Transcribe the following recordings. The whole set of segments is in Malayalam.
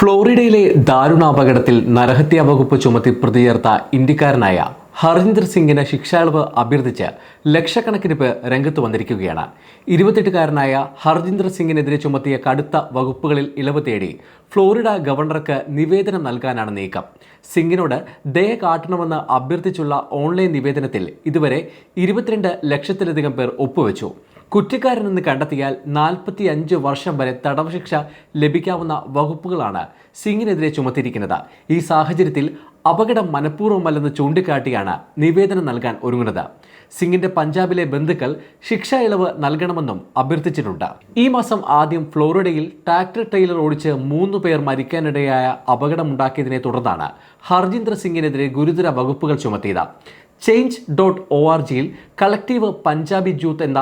ഫ്ലോറിഡയിലെ ദാരുണാപകടത്തിൽ നരഹത്യാ വകുപ്പ് ചുമത്തി പ്രതിചേർത്ത ഇന്ത്യക്കാരനായ ഹർജിന്ദർ സിംഗിന് ശിക്ഷാളവ് അഭ്യർത്ഥിച്ച് ലക്ഷക്കണക്കിന് പേർ രംഗത്ത് വന്നിരിക്കുകയാണ്. ഇരുപത്തെട്ടുകാരനായ ഹർജിന്ദർ സിംഗിനെതിരെ ചുമത്തിയ കടുത്ത വകുപ്പുകളിൽ ഇളവ് തേടി ഫ്ലോറിഡ ഗവർണർക്ക് നിവേദനം നൽകാനാണ് നീക്കം. സിംഗിനോട് ദയ കാട്ടണമെന്ന് അഭ്യർത്ഥിച്ചുള്ള ഓൺലൈൻ നിവേദനത്തിൽ ഇതുവരെ ഇരുപത്തിരണ്ട് ലക്ഷത്തിലധികം പേർ ഒപ്പുവെച്ചു. കുറ്റക്കാരനെന്ന് കണ്ടെത്തിയാൽ നാൽപ്പത്തി അഞ്ച് വർഷം വരെ തടവ് ശിക്ഷ ലഭിക്കാവുന്ന വകുപ്പുകളാണ് സിംഗിനെതിരെ ചുമത്തിയിരിക്കുന്നത്. ഈ സാഹചര്യത്തിൽ അപകടം മനഃപൂർവമല്ലെന്ന് ചൂണ്ടിക്കാട്ടിയാണ് നിവേദനം നൽകാൻ ഒരുങ്ങുന്നത്. സിംഗിന്റെ പഞ്ചാബിലെ ബന്ധുക്കൾ ശിക്ഷ ഇളവ് നൽകണമെന്നും അഭ്യർത്ഥിച്ചിട്ടുണ്ട്. ഈ മാസം ആദ്യം ഫ്ലോറിഡയിൽ ട്രാക്ടർ ട്രെയിലർ ഓടിച്ച് മൂന്ന് പേർ മരിക്കാനിടയായ അപകടമുണ്ടാക്കിയതിനെ തുടർന്നാണ് ഹർജിന്ദർ സിംഗിനെതിരെ ഗുരുതര വകുപ്പുകൾ ചുമത്തിയത്. ചേഞ്ച് ഡോട്ട് ഒ ആർ ജിയിൽ കളക്റ്റീവ് പഞ്ചാബി ജൂത്ത് എന്ന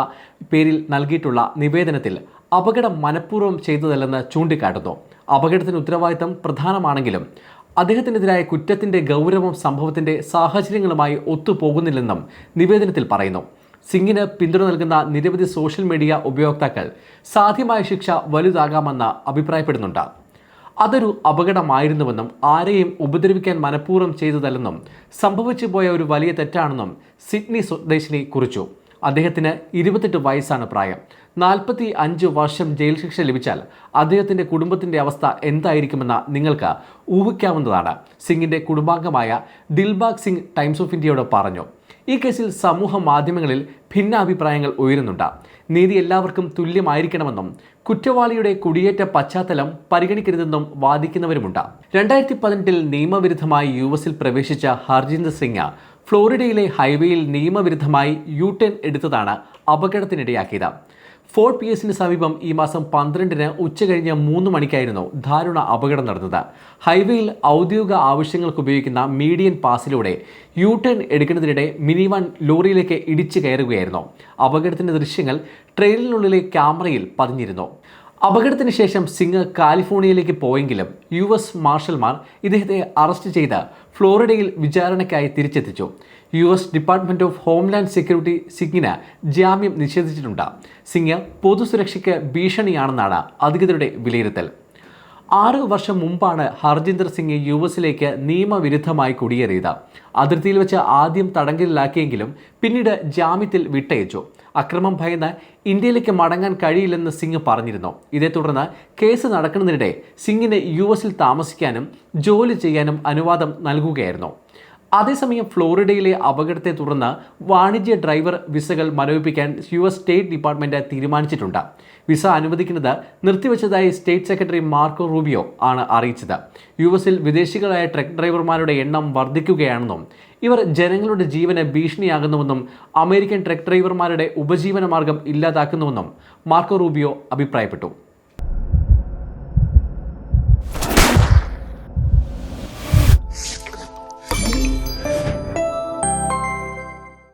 പേരിൽ നൽകിയിട്ടുള്ള നിവേദനത്തിൽ അപകടം മനഃപൂർവം ചെയ്തതല്ലെന്ന് ചൂണ്ടിക്കാട്ടുന്നു. അപകടത്തിന് ഉത്തരവാദിത്തം പ്രധാനമാണെങ്കിലും അദ്ദേഹത്തിനെതിരായ കുറ്റത്തിന്റെ ഗൗരവം സംഭവത്തിന്റെ സാഹചര്യങ്ങളുമായി ഒത്തുപോകുന്നില്ലെന്നും നിവേദനത്തിൽ പറയുന്നു. സിംഗിന് പിന്തുണ നൽകുന്ന നിരവധി സോഷ്യൽ മീഡിയ ഉപയോക്താക്കൾ സാധ്യമായ ശിക്ഷ വലുതാകാമെന്ന് അഭിപ്രായപ്പെടുന്നുണ്ട്. അതൊരു അപകടമായിരുന്നുവെന്നും ആരെയും ഉപദ്രവിക്കാൻ മനഃപൂർവം ചെയ്തതല്ലെന്നും സംഭവിച്ചു പോയ ഒരു വലിയ തെറ്റാണെന്നും സിഡ്നി സ്വദേശിനി കുറിച്ചു. അദ്ദേഹത്തിന് ഇരുപത്തെട്ട് വയസ്സാണ് പ്രായം. നാൽപ്പത്തി അഞ്ച് വർഷം ജയിൽ ശിക്ഷ ലഭിച്ചാൽ അദ്ദേഹത്തിന്റെ കുടുംബത്തിന്റെ അവസ്ഥ എന്തായിരിക്കുമെന്ന് നിങ്ങൾക്ക് ഊഹിക്കാവുന്നതാണ്. സിംഗിന്റെ കുടുംബാംഗമായ ദിൽബാഗ് സിംഗ് ടൈംസ് ഓഫ് ഇന്ത്യയോട് പറഞ്ഞു. ഈ കേസിൽ സമൂഹ മാധ്യമങ്ങളിൽ ഭിന്നാഭിപ്രായങ്ങൾ ഉയരുന്നുണ്ട്. നീതി എല്ലാവർക്കും തുല്യമായിരിക്കണമെന്നും കുറ്റവാളിയുടെ കുടിയേറ്റ പശ്ചാത്തലം പരിഗണിക്കരുതെന്നും വാദിക്കുന്നവരുമുണ്ട്. രണ്ടായിരത്തി പതിനെട്ടിൽ നിയമവിരുദ്ധമായി യു എസിൽ പ്രവേശിച്ച ഹർജിന്ദർ സിംഗ് ഫ്ലോറിഡയിലെ ഹൈവേയിൽ നിയമവിരുദ്ധമായി യു ടേൺ എടുത്തതാണ് അപകടത്തിനിടയാക്കിയത്. ഫോർട്ട് പി എസിന് സമീപം ഈ മാസം പന്ത്രണ്ടിന് ഉച്ചകഴിഞ്ഞ് മൂന്ന് മണിക്കായിരുന്നു ദാരുണ അപകടം നടന്നത്. ഹൈവേയിൽ ഔദ്യോഗിക ആവശ്യങ്ങൾക്ക് ഉപയോഗിക്കുന്ന മീഡിയൻ പാസിലൂടെ യു ടേൺ എടുക്കുന്നതിനിടെ മിനി വൺ ലോറിയിലേക്ക് ഇടിച്ചു കയറുകയായിരുന്നു. അപകടത്തിന്റെ ദൃശ്യങ്ങൾ ട്രെയിനിനുള്ളിലെ ക്യാമറയിൽ പതിഞ്ഞിരുന്നു. അപകടത്തിന് ശേഷം സിംഗ് കാലിഫോർണിയയിലേക്ക് പോയെങ്കിലും യു എസ് മാർഷൽമാർ ഇദ്ദേഹത്തെ അറസ്റ്റ് ചെയ്ത് ഫ്ലോറിഡയിൽ വിചാരണയ്ക്കായി തിരിച്ചെത്തിച്ചു. U S department of homeland security സിംഗിന് ജാമ്യം നിഷേധിച്ചിട്ടുണ്ട്. സിംഗ് പൊതുസുരക്ഷയ്ക്ക് ഭീഷണിയാണെന്നാണ് അധികൃതരുടെ വിലയിരുത്തൽ. ആറ് വർഷം മുമ്പാണ് ഹർജിന്ദർ സിംഗ് യു എസിലേക്ക് നിയമവിരുദ്ധമായി കുടിയേറിയത്. അതിർത്തിയിൽ വെച്ച് ആദ്യം തടങ്കലിലാക്കിയെങ്കിലും പിന്നീട് ജാമ്യത്തിൽ വിട്ടയച്ചു. അക്രമം ഭയന്ന് ഇന്ത്യയിലേക്ക് മടങ്ങാൻ കഴിയില്ലെന്ന് സിംഗ് പറഞ്ഞിരുന്നു. ഇതേ തുടർന്ന് കേസ് നടക്കുന്നതിനിടെ സിംഗിന് യു എസിൽ താമസിക്കാനും ജോലി ചെയ്യാനും അനുവാദം നൽകുകയായിരുന്നു. അതേസമയം ഫ്ലോറിഡയിലെ അപകടത്തെ തുടർന്ന് വാണിജ്യ ഡ്രൈവർ വിസകൾ മരവിപ്പിക്കാൻ യു എസ് സ്റ്റേറ്റ് ഡിപ്പാർട്ട്മെന്റ് തീരുമാനിച്ചിട്ടുണ്ട്. വിസ അനുവദിക്കുന്നത് നിർത്തിവെച്ചതായി സ്റ്റേറ്റ് സെക്രട്ടറി മാർക്കോ റൂബിയോ ആണ് അറിയിച്ചത്. യു എസിൽ വിദേശികളായ ട്രക്ക് ഡ്രൈവർമാരുടെ എണ്ണം വർദ്ധിക്കുകയാണെന്നും ഇവർ ജനങ്ങളുടെ ജീവന് ഭീഷണിയാകുന്നുവെന്നും അമേരിക്കൻ ട്രക്ക് ഡ്രൈവർമാരുടെ ഉപജീവന മാർഗം ഇല്ലാതാക്കുന്നുവെന്നും മാർക്കോ റൂബിയോ അഭിപ്രായപ്പെട്ടു.